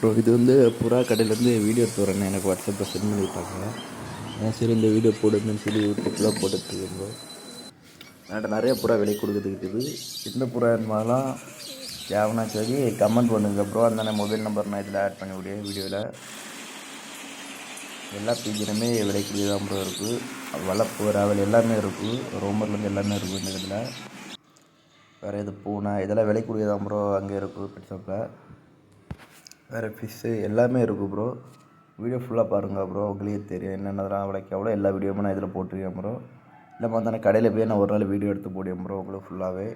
Bro இது வந்து புறா கடையிலேருந்து வீடியோ எடுத்து எனக்கு வாட்ஸ்அப்பில் சென்ட் பண்ணி விட்டாங்க நான் சரி இந்த வீடியோ போடுங்கன்னு சொல்லி யூடியூப்லாம் போட்டுட்ருக்கேன் ப்ரோ என்கிட்ட நிறைய புறா விலை கொடுக்குறதுக்கு இருக்குது. இந்த புறா இருந்தாலும் தேவைன்னா சரி கமெண்ட் பண்ணுங்க ப்ரோ அந்த மொபைல் நம்பர் நான் இதில் ஆட் பண்ண முடியும் வீடியோவில் எல்லா பீஜனுமே விலைக்குரிய தான் ப்ரோ இருக்குது வளப்பு ராவல் எல்லாமே இருக்குது ரோமர்லேருந்து எல்லாமே இருக்குது இந்த இதில். வேறு இது பூனை இதெல்லாம் விலைக்குரிய தான் ப்ரோ அங்கே இருக்குது பெட்ஷாப்பில் வேறு ஃபிஷ்ஷு எல்லாமே இருக்குது ப்ரோ வீடியோ ஃபுல்லாக பாருங்கள் ப்ரோ உங்களுக்கே தெரியும். என்னென்னலாம் விலைக்கு எவ்வளோ எல்லா வீடியோவுமே நான் இதில் போட்டிருக்கேன் ப்ரோ இல்லை பார்த்தா கடையில் போய் நான் ஒரு நாள் வீடியோ எடுத்து போடுவேன் ப்ரோ உங்களுக்கு ஃபுல்லாகவே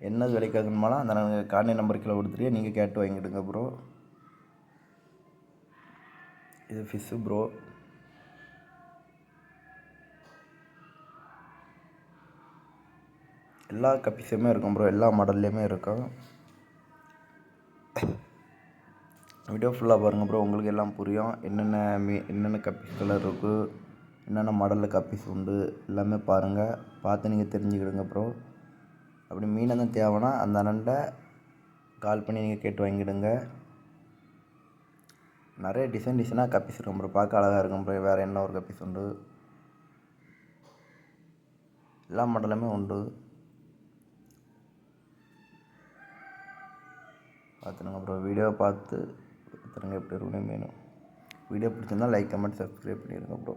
என்னது விலைக்காகணுமாலாம் அந்த நாங்கள் கார்டே நம்பர் கீழே கொடுத்துட்டு நீங்கள் கேட்டு வாங்கிடுங்க ப்ரோ இது ஃபிஷ்ஷு ப்ரோ எல்லா கப்பீஸுமே இருக்கும் ப்ரோ எல்லா மாடல்லையுமே இருக்கும். வீடியோ ஃபுல்லாக பாருங்கள் ப்ரோ உங்களுக்கு எல்லாம் புரியும். என்னென்ன மீ என்னென்ன கப்பீஸ் கலர் இருக்குது என்னென்ன மாடலில் கப்பீஸ் உண்டு எல்லாமே பாருங்கள் பார்த்து நீங்கள் தெரிஞ்சுக்கிடுங்க ப்ரோ அப்படி மீன் தான் தேவைன்னா அந்த அண்ணன்ட்ட கால் பண்ணி நீங்கள் கேட்டு வாங்கிடுங்க. நிறைய டிசைன் டிசைனாக கப்பீஸ் இருக்கும் ப்ரோ பார்க்க அழகாக இருக்கும் ப்ரோ வேறு என்ன ஒரு கப்பீஸ் உண்டு? எல்லா மாடலுமே உண்டு. பார்த்துருங்க ப்ரோ வீடியோவை பார்த்து பார்த்துருங்க எப்படி இருக்குன்னு வேணும் வீடியோ பிடிச்சிருந்தா லைக் கமெண்ட் சப்ஸ்கிரைப் பண்ணிடுங்க ப்ரோ